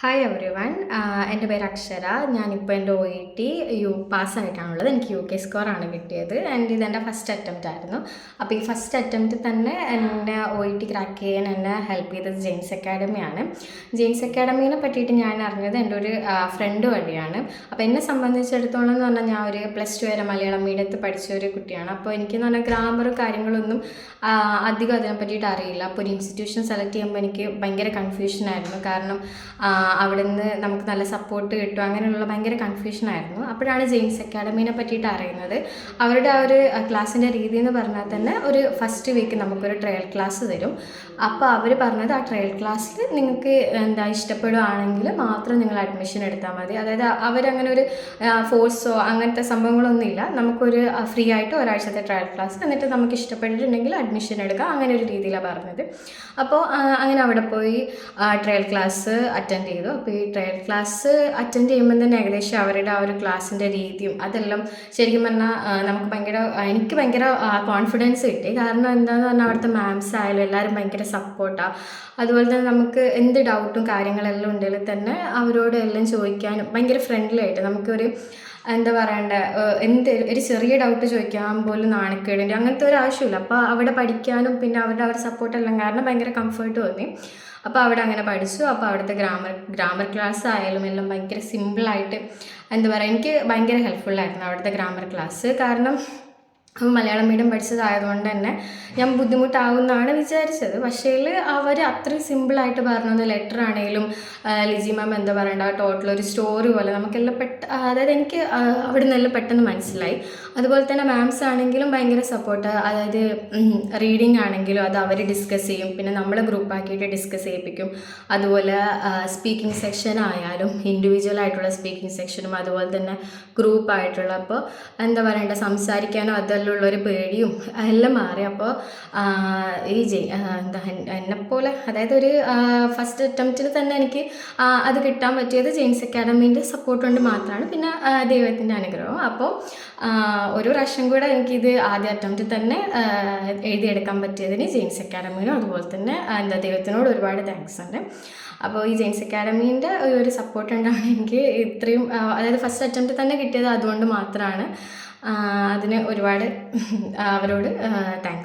Hi every one എന്റെ പേര് അക്ഷര. ഞാനിപ്പോൾ എന്റെ ഒ ഇ ടി യു പാസ്സായിട്ടാണുള്ളത്. എനിക്ക് യു കെ സ്കോറാണ് കിട്ടിയത്. ആൻഡ് ഇതെന്റെ ഫസ്റ്റ് അറ്റംപ്റ്റ് ആയിരുന്നു. അപ്പോൾ ഈ ഫസ്റ്റ് അറ്റംപ്റ്റ് തന്നെ എന്നെ ഒ ഇ ടി ക്രാക്ക് ചെയ്യാൻ എന്നെ ഹെൽപ്പ് ചെയ്തത് ജെയിംസ് അക്കാഡമിയാണ് ജെയിംസ് അക്കാഡമീനെ പറ്റിയിട്ട് ഞാൻ അറിഞ്ഞത് എന്റെ ഒരു ഫ്രണ്ട് വഴിയാണ്. അപ്പോൾ എന്നെ സംബന്ധിച്ചിടത്തോളം എന്ന് പറഞ്ഞാൽ ഞാൻ ഒരു പ്ലസ് ടു വരെ മലയാളം മീഡിയത്തിൽ പഠിച്ച ഒരു കുട്ടിയാണ്. അപ്പോൾ എനിക്കെന്ന് പറഞ്ഞാൽ ഗ്രാമറും കാര്യങ്ങളൊന്നും അധികം അതിനെ പറ്റിയിട്ട് അറിയില്ല. അപ്പോൾ ഒരു ഇൻസ്റ്റിറ്റ്യൂഷൻ സെലക്ട് ചെയ്യുമ്പോൾ എനിക്ക് ഭയങ്കര കൺഫ്യൂഷനായിരുന്നു കാരണം അവിടെ നിന്ന് നമുക്ക് നല്ല സപ്പോർട്ട് കിട്ടും. അങ്ങനെയുള്ള ഭയങ്കര കൺഫ്യൂഷൻ ആയിരുന്നു. അപ്പോഴാണ് ജെയിംസ് അക്കാഡമീനെ പറ്റിയിട്ട് അറിയുന്നത്. അവരുടെ ആ ഒരു ക്ലാസ്സിന്റെ രീതി എന്ന് പറഞ്ഞാൽ തന്നെ ഒരു ഫസ്റ്റ് വീക്ക് നമുക്കൊരു ട്രയൽ ക്ലാസ് തരും. അപ്പോൾ അവർ പറഞ്ഞത് ആ ട്രയൽ ക്ലാസ്സിൽ നിങ്ങൾക്ക് എന്താ ഇഷ്ടപ്പെടുകയാണെങ്കിൽ മാത്രം നിങ്ങൾ അഡ്മിഷൻ എടുത്താൽ മതി. അതായത് അവരങ്ങനെ ഒരു ഫോഴ്സോ അങ്ങനത്തെ സംഭവങ്ങളൊന്നുമില്ല. നമുക്കൊരു ഫ്രീ ആയിട്ട് ഒരാഴ്ചത്തെ ട്രയൽ ക്ലാസ് എന്നിട്ട് നമുക്ക് ഇഷ്ടപ്പെട്ടിട്ടുണ്ടെങ്കിൽ അഡ്മിഷൻ എടുക്കാം. അങ്ങനെ ഒരു രീതിയിലാണ് പറഞ്ഞത്. അപ്പോൾ അങ്ങനെ അവിടെ പോയി ട്രയൽ ക്ലാസ് അറ്റൻഡ് ചെയ്തു. അപ്പോൾ ഈ ട്രയൽ ക്ലാസ് അറ്റൻഡ് ചെയ്യുമ്പോൾ തന്നെ ഏകദേശം അവരുടെ ആ ഒരു ക്ലാസ്സിന്റെ രീതിയും അതെല്ലാം ശരിക്കും പറഞ്ഞാൽ നമുക്ക് ഭയങ്കര എനിക്ക് ഭയങ്കര കോൺഫിഡൻസ് കിട്ടി. കാരണം എന്താണെന്ന് പറഞ്ഞാൽ അവിടുത്തെ മാംസ് ആയാലും എല്ലാവരും ഭയങ്കര സപ്പോർട്ടാണ് അതുപോലെ തന്നെ നമുക്ക് എന്ത് ഡൗട്ടും കാര്യങ്ങളെല്ലാം ഉണ്ടെങ്കിൽ തന്നെ അവരോട് എല്ലാം ചോദിക്കാനും ഭയങ്കര ഫ്രണ്ട്ലി ആയിട്ട് നമുക്കൊരു എന്താ പറയണ്ടേ എന്ത് ഒരു ചെറിയ ഡൗട്ട് ചോദിക്കാൻ പോലും നാണക്കേടിന്റെ അങ്ങനത്തെ ഒരു ആവശ്യമില്ല. അപ്പോൾ അവിടെ പഠിക്കാനും പിന്നെ അവരുടെ അവർ സപ്പോർട്ടെല്ലാം കാരണം ഭയങ്കര കംഫർട്ട് തോന്നി. അപ്പോൾ അവിടെ അങ്ങനെ പഠിച്ചു. അപ്പോൾ അവിടുത്തെ ഗ്രാമർ ഗ്രാമർ ക്ലാസ് ആയാലും എല്ലാം ഭയങ്കര സിമ്പിളായിട്ട് എന്താ പറയുക എനിക്ക് ഭയങ്കര ഹെൽപ്ഫുള്ളായിരുന്നു അവിടുത്തെ ഗ്രാമർ ക്ലാസ് കാരണം മലയാളം മീഡിയം പഠിച്ചതായതുകൊണ്ട് തന്നെ ഞാൻ ബുദ്ധിമുട്ടാവുമെന്നാണ് വിചാരിച്ചത്. പക്ഷേ അവർ അത്രയും സിമ്പിളായിട്ട് പറഞ്ഞത് ലെറ്റർ ആണെങ്കിലും ലിജി മാം എന്താ പറയണ്ട ടോട്ടൽ ഒരു സ്റ്റോറി പോലെ നമുക്കെല്ലാം പെട്ട അതായത് എനിക്ക് അവിടെ നിന്നെല്ലാം പെട്ടെന്ന് മനസ്സിലായി. അതുപോലെ തന്നെ മാംസ് ആണെങ്കിലും ഭയങ്കര സപ്പോർട്ട് അതായത് റീഡിങ് ആണെങ്കിലും അത് അവർ ഡിസ്കസ് ചെയ്യും. പിന്നെ നമ്മളെ ഗ്രൂപ്പാക്കിയിട്ട് ഡിസ്കസ് ചെയ്യിപ്പിക്കും. അതുപോലെ സ്പീക്കിംഗ് സെക്ഷൻ ആയാലും ഇൻഡിവിജ്വൽ ആയിട്ടുള്ള സ്പീക്കിംഗ് സെക്ഷനും അതുപോലെ തന്നെ ഗ്രൂപ്പായിട്ടുള്ള അപ്പോൾ എന്താ പറയണ്ട സംസാരിക്കാനോ അതെല്ലാം ഉള്ളൊരു പേടിയും എല്ലാം മാറി. അപ്പോൾ ഈ ജെ എന്താ എന്നെപ്പോലെ അതായത് ഒരു ഫസ്റ്റ് അറ്റംപ്റ്റിൽ തന്നെ എനിക്ക് അത് കിട്ടാൻ പറ്റിയത് ജെയിംസ് അക്കാഡമീന്റെ സപ്പോർട്ട് കൊണ്ട് മാത്രമാണ്. പിന്നെ ദൈവത്തിന്റെ അനുഗ്രഹം അപ്പോൾ ഒരു പ്രാവശ്യം കൂടെ എനിക്കിത് ആദ്യ അറ്റംപ്റ്റിൽ തന്നെ എഴുതിയെടുക്കാൻ പറ്റിയതിന് ജെയിംസ് അക്കാഡമിനും അതുപോലെ തന്നെ എന്താ ദൈവത്തിനോട് ഒരുപാട് താങ്ക്സ് ഉണ്ട്. അപ്പോൾ ഈ ജെയിംസ് അക്കാഡമീന്റെ ഒരു സപ്പോർട്ട് ഉണ്ടാണ് എനിക്ക് ഇത്രയും അതായത് ഫസ്റ്റ് അറ്റംപ്റ്റ് തന്നെ കിട്ടിയത് അതുകൊണ്ട് മാത്രമാണ്. അതിന് ഒരുപാട് അവരോട് താങ്ക്സ്